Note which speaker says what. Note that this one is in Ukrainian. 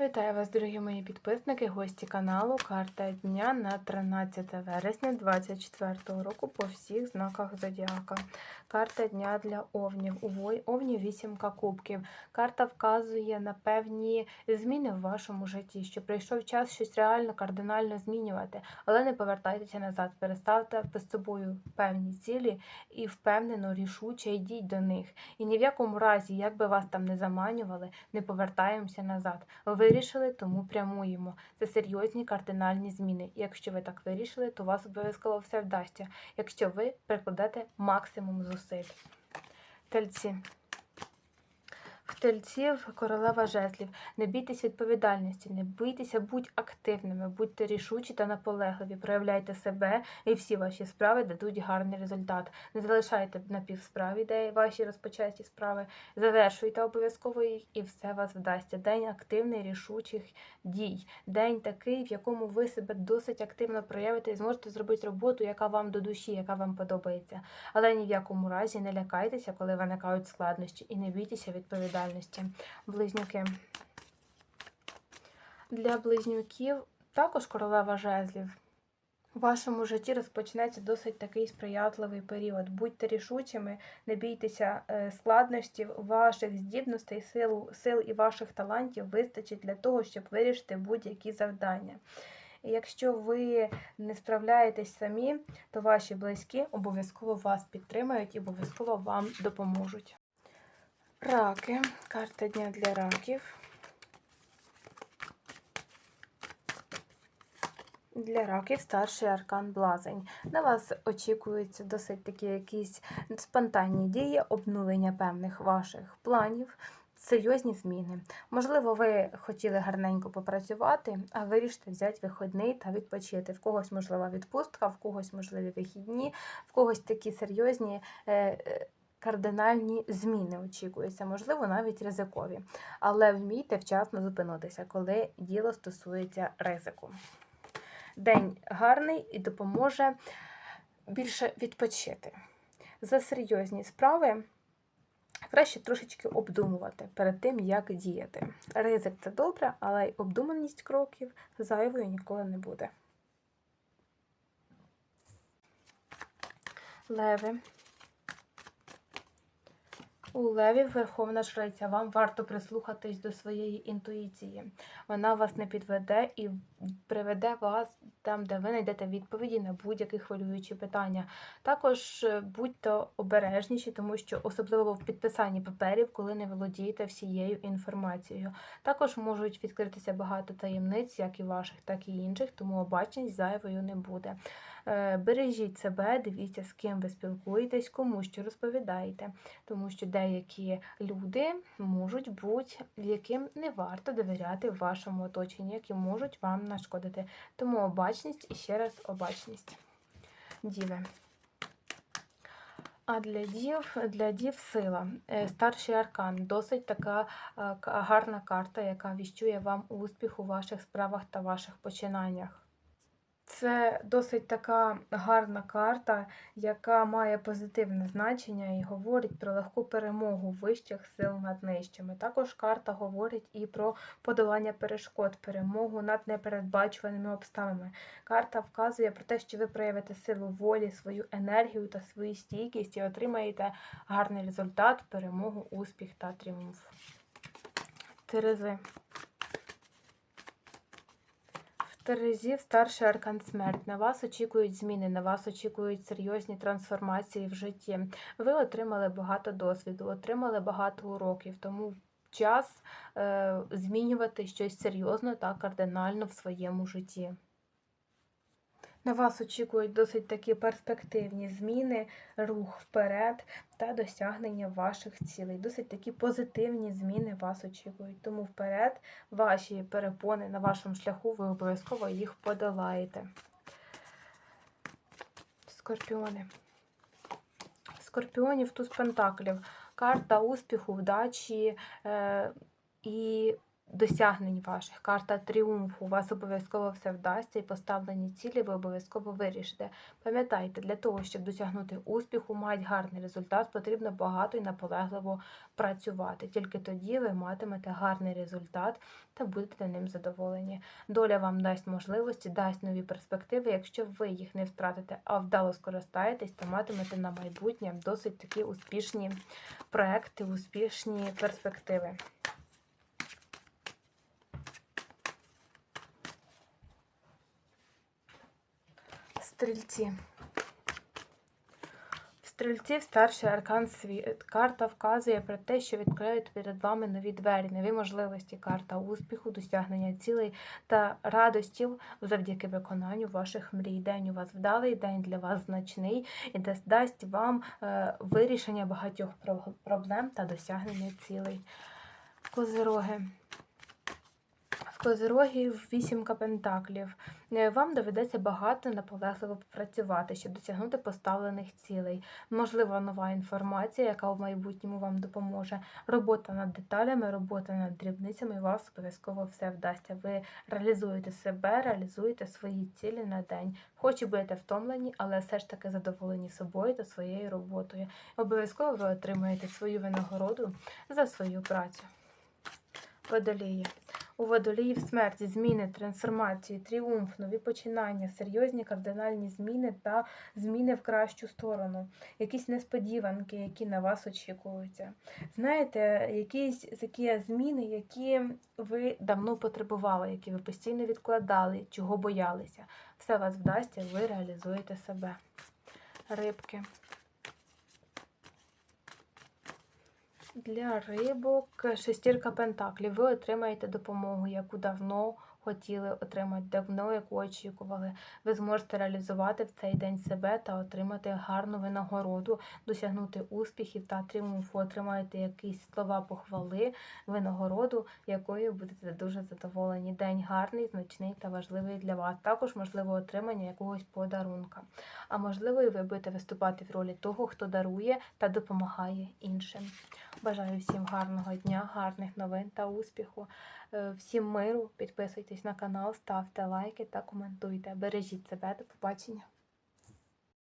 Speaker 1: Вітаю вас, дорогі мої підписники, гості каналу. Карта дня на 13 вересня 2024 року по всіх знаках Зодіака. Карта дня для овнів. У овнів вісімка кубків. Карта вказує на певні зміни в вашому житті, що прийшов час щось реально кардинально змінювати, але не повертайтеся назад. Переставте перед собою певні цілі і впевнено, рішуче йдіть до них. І ні в якому разі, як би вас там не заманювали, не повертаємося назад. Ви вирішили, тому прямуємо. Це серйозні кардинальні зміни. Якщо ви так вирішили, то у вас обов'язково все вдасться, якщо ви прикладете максимум зусиль. Тельці. Тельців королева жезлів. Не бійтесь відповідальності, не бійтеся, будь активними, будьте рішучі та наполегливі, проявляйте себе, і всі ваші справи дадуть гарний результат. Не залишайте на півсправі, де ваші розпочаті справи. Завершуйте обов'язково їх, і все вас вдасться. День активний, рішучих дій. День такий, в якому ви себе досить активно проявите і зможете зробити роботу, яка вам до душі, яка вам подобається. Але ні в якому разі не лякайтеся, коли виникають складнощі, і не бійтеся відповідальності. Близнюки. Для близнюків також королева жезлів. У вашому житті розпочнеться досить такий сприятливий період. Будьте рішучими, не бійтеся е, складнощів, ваших здібностей, сил, сил і ваших талантів вистачить для того, щоб вирішити будь-які завдання. І якщо ви не справляєтесь самі, то ваші близькі обов'язково вас підтримають і обов'язково вам допоможуть. Раки. Карта дня для раків. Для раків старший аркан блазень. На вас очікуються досить такі якісь спонтанні дії, обнулення певних ваших планів, серйозні зміни. Можливо, ви хотіли гарненько попрацювати, а вирішите взяти виходний та відпочити. В когось можлива відпустка, в когось можливі вихідні, в когось такі серйозні. е, е, Кардинальні зміни очікуються, можливо, навіть ризикові. Але вмійте вчасно зупинитися, коли діло стосується ризику. День гарний і допоможе більше відпочити. За серйозні справи краще трошечки обдумувати перед тим, як діяти. Ризик це добре, але й обдуманість кроків зайвою ніколи не буде. Леви. У левів Верховна Жриця. Вам варто прислухатись до своєї інтуїції. Вона вас не підведе і приведе вас там, де ви знайдете відповіді на будь-які хвилюючі питання. Також е, будьте обережніші, тому що особливо в підписанні паперів, коли не володієте всією інформацією. Також можуть відкритися багато таємниць, як і ваших, так і інших, тому обачність зайвою не буде. Е, Бережіть себе, дивіться, з ким ви спілкуєтесь, кому що розповідаєте, тому що деякі люди можуть бути, яким не варто довіряти в вашому оточенні, які можуть вам нашкодити. Тому обачність і ще раз обачність. Діви. А для дів, для дів сила. Е, Старший аркан досить така е, гарна карта, яка віщує вам успіх у ваших справах та ваших починаннях. Це досить така гарна карта, яка має позитивне значення і говорить про легку перемогу вищих сил над нижчими. Також карта говорить і про подолання перешкод, перемогу над непередбачуваними обставинами. Карта вказує про те, що ви проявите силу волі, свою енергію та свою стійкість і отримаєте гарний результат, перемогу, успіх та тріумф. Терези. В Терезів старший аркан смерть. На вас очікують зміни, на вас очікують серйозні трансформації в житті. Ви отримали багато досвіду, отримали багато уроків, тому час е, змінювати щось серйозно та кардинально в своєму житті. На вас очікують досить такі перспективні зміни, рух вперед та досягнення ваших цілей. Досить такі позитивні зміни вас очікують. Тому вперед ваші перепони на вашому шляху, ви обов'язково їх подолаєте. Скорпіони. Скорпіонів туз пентаклів. Карта успіху, вдачі е, і досягнень ваших. Карта тріумфу. У вас обов'язково все вдасться і поставлені цілі ви обов'язково вирішите. Пам'ятайте, для того, щоб досягнути успіху, мають гарний результат, потрібно багато і наполегливо працювати. Тільки тоді ви матимете гарний результат та будете ним задоволені. Доля вам дасть можливості, дасть нові перспективи. Якщо ви їх не втратите, а вдало скористаєтесь, то матимете на майбутнє досить такі успішні проекти, успішні перспективи. Стрільці. В Стрільців старший аркан світ. Карта вказує про те, що відкриють перед вами нові двері, нові можливості. Карта успіху, досягнення цілей та радості завдяки виконанню ваших мрій. День у вас вдалий, день для вас значний і дасть вам е, вирішення багатьох проблем та досягнення цілей. Козироги. Козирогів вісімка пентаклів. Е, Вам доведеться багато наполегливо попрацювати, щоб досягнути поставлених цілей. Можлива нова інформація, яка в майбутньому вам допоможе. Робота над деталями, робота над дрібницями, і вас обов'язково все вдасться. Ви реалізуєте себе, реалізуєте свої цілі на день. Хоч і будете втомлені, але все ж таки задоволені собою та своєю роботою. Обов'язково ви отримаєте свою винагороду за свою працю. Водолії. У водоліїв смерті, зміни, трансформації, тріумф, нові починання, серйозні кардинальні зміни та зміни в кращу сторону, якісь несподіванки, які на вас очікуються. Знаєте, якісь такі зміни, які ви давно потребували, які ви постійно відкладали, чого боялися. Все вас вдасться, ви реалізуєте себе. Рибки. Для рибок шестірка пентаклів. Ви отримаєте допомогу, яку давно хотіли отримати, давно яку очікували. Ви зможете реалізувати в цей день себе та отримати гарну винагороду, досягнути успіхів та тріумфу. Отримаєте якісь слова похвали, винагороду, якою будете дуже задоволені. День гарний, значний та важливий для вас. Також можливо отримання якогось подарунка. А можливо, і ви будете виступати в ролі того, хто дарує та допомагає іншим. Бажаю всім гарного дня, гарних новин та успіху. Е, Всім миру. Підписуйтесь на канал, ставте лайки та коментуйте. Бережіть себе. До побачення.